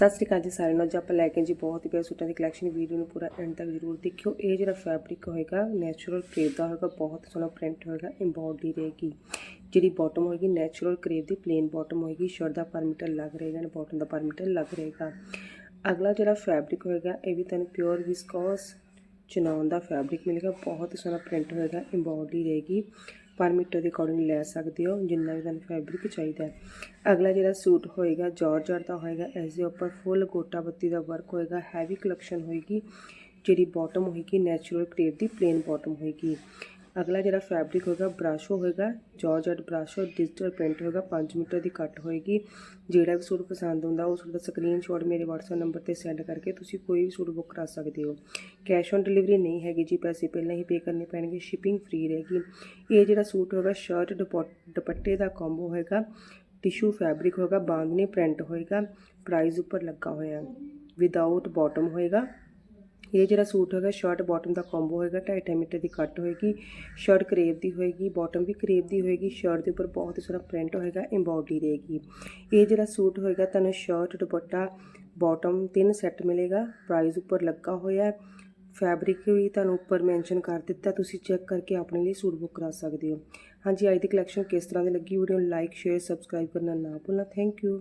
ਸਤਿ ਸ਼੍ਰੀ ਅਕਾਲ ਜੀ ਸਾਰਿਆਂ ਨੂੰ। ਅੱਜ ਆਪਾਂ ਲੈ ਕੇ ਜੀ ਬਹੁਤ ਹੀ ਪਿਆਰੇ ਸੂਟਾਂ ਦੀ ਕਲੈਕਸ਼ਨ ਵੀਡੀਓ ਨੂੰ ਪੂਰਾ ਐਂਡ ਤੱਕ ਜ਼ਰੂਰ ਦੇਖਿਓ। ਇਹ ਜਿਹੜਾ ਫੈਬਰਿਕ ਹੋਏਗਾ ਨੈਚੁਰਲ ਕਰੇਪ ਦਾ ਹੋਏਗਾ, ਬਹੁਤ ਸੋਹਣਾ ਪ੍ਰਿੰਟ ਹੋਏਗਾ ਐਮਬੋਡੀ ਰਹੇਗੀ। ਜਿਹੜੀ ਬਾਟਮ ਹੋਏਗੀ ਨੈਚੁਰਲ ਕਰੇਪ ਦੀ ਪਲੇਨ ਬਾਟਮ ਹੋਏਗੀ। ਸ਼ਰਟ ਦਾ ਪਰ ਮੀਟਰ ਲੱਗ ਰਹੇਗਾ ਐਂਡ ਬਾਟਮ ਦਾ ਪਰ ਮੀਟਰ ਲੱਗ ਰਹੇਗਾ। ਅਗਲਾ ਜਿਹੜਾ ਫੈਬਰਿਕ ਹੋਏਗਾ, ਇਹ ਵੀ ਤੁਹਾਨੂੰ ਪਿਓਰ ਵਿਸਕੋਸ ਚਨਾਉਣ ਦਾ ਫੈਬਰਿਕ ਮਿਲੇਗਾ। ਬਹੁਤ ਹੀ ਸੋਹਣਾ ਪ੍ਰਿੰਟ ਹੋਏਗਾ ਐਮਬੋਡੀ ਰਹੇਗੀ। ਪਰ ਮੀਟਰ ਦੇ ਅਕੋਰਡਿੰਗ ਲੈ ਸਕਦੇ ਹੋ, ਜਿੰਨਾ ਵੀ ਤੁਹਾਨੂੰ ਫੈਬਰਿਕ ਚਾਹੀਦਾ ਹੈ। ਅਗਲਾ ਜਿਹੜਾ ਸੂਟ ਹੋਏਗਾ ਜਾਰਜਟ ਦਾ ਹੋਏਗਾ, ਇਸ ਦੇ ਉੱਪਰ ਫੁੱਲ ਗੋਟਾ ਬੱਤੀ ਦਾ ਵਰਕ ਹੋਏਗਾ ਹੈਵੀ ਕਲੈਕਸ਼ਨ ਹੋਏਗੀ, ਜਿਹੜੀ ਬਾਟਮ ਹੋਏਗੀ ਨੈਚੁਰਲ ਕਰੇਪ ਦੀ ਪਲੇਨ ਬਾਟਮ ਹੋਏਗੀ। ਅਗਲਾ ਜਿਹੜਾ ਫੈਬਰਿਕ ਹੋਏਗਾ ਬ੍ਰਾਸ਼ੋ ਹੋਏਗਾ ਜਾਰਜਟ ਬ੍ਰਾਸ਼ੋ ਡਿਜੀਟਲ ਪ੍ਰਿੰਟ ਹੋਏਗਾ 5 ਮੀਟਰ ਦੀ ਕੱਟ ਹੋਏਗੀ। ਜਿਹੜਾ ਵੀ ਸੂਟ ਪਸੰਦ ਹੁੰਦਾ, ਉਹ ਸੂਟ ਦਾ ਸਕਰੀਨਸ਼ਾਟ ਮੇਰੇ WhatsApp ਨੰਬਰ ਤੇ ਸੈਂਡ ਕਰਕੇ ਤੁਸੀਂ ਕੋਈ ਵੀ ਸੂਟ ਬੁੱਕ ਕਰਾ ਸਕਦੇ ਹੋ। ਕੈਸ਼ ਔਨ ਡਿਲੀਵਰੀ ਨਹੀਂ ਹੈਗੀ ਜੀ, ਪੈਸੇ ਪਹਿਲਾਂ ਹੀ ਪੇ ਕਰਨੇ ਪੈਣਗੇ ਸ਼ਿਪਿੰਗ ਫ੍ਰੀ ਰਹੇਗੀ। ਇਹ ਜਿਹੜਾ ਸੂਟ ਹੋਏਗਾ ਸ਼ਰਟ ਦੁਪੱਟੇ ਦਾ ਕੰਬੋ ਹੋਏਗਾ ਟਿਸ਼ੂ ਫੈਬਰਿਕ ਹੋਏਗਾ ਬਾਂਦਨੀ ਪ੍ਰਿੰਟ ਹੋਏਗਾ ਪ੍ਰਾਈਸ ਉੱਪਰ ਲੱਗਾ ਹੋਇਆ। ਵਿਦਆਊਟ ਬਾਟਮ ਹੋਏਗਾ। ਇਹ ਜਿਹੜਾ ਸੂਟ ਹੈਗਾ ਸ਼ਰਟ ਬਾਟਮ ਦਾ ਕੰਬੋ ਹੋਏਗਾ 2.5 ਮੀਟਰ ਦੀ ਕੱਟ ਹੋਏਗੀ ਸ਼ਰਟ ਕਰੇਪ ਦੀ ਹੋਏਗੀ ਬਾਟਮ ਵੀ ਕਰੇਪ ਦੀ ਹੋਏਗੀ ਸ਼ਰਟ ਦੇ ਉੱਪਰ ਬਹੁਤ ਹੀ ਸੋਹਣਾ ਪ੍ਰਿੰਟ ਹੋਏਗਾ ਐਮਬੋਡੀ ਰਹੇਗੀ। ਇਹ ਜਿਹੜਾ ਸੂਟ ਹੋਏਗਾ, ਤੁਹਾਨੂੰ ਸ਼ਰਟ ਦੁਪੱਟਾ ਬਾਟਮ ਤਿੰਨ ਸੈੱਟ ਮਿਲੇਗਾ ਪ੍ਰਾਈਸ ਉੱਪਰ ਲੱਗਾ ਹੋਇਆ ਹੈ। ਫੈਬਰਿਕ ਵੀ ਤੁਹਾਨੂੰ ਉੱਪਰ ਮੈਂਸ਼ਨ ਕਰ ਦਿੱਤਾ, ਤੁਸੀਂ ਚੈੱਕ ਕਰਕੇ ਆਪਣੇ ਲਈ ਸੂਟ ਬੁੱਕ ਕਰਾ ਸਕਦੇ ਹੋ। ਹਾਂਜੀ, ਅੱਜ ਦੀ ਕਲੈਕਸ਼ਨ ਕਿਸ ਤਰ੍ਹਾਂ ਦੀ ਲੱਗੀ ਵੀਡੀਓ ਨੂੰ ਲਾਈਕ ਸ਼ੇਅਰ ਸਬਸਕ੍ਰਾਈਬ ਕਰਨਾ ਨਾ ਭੁੱਲਣਾ। Thank you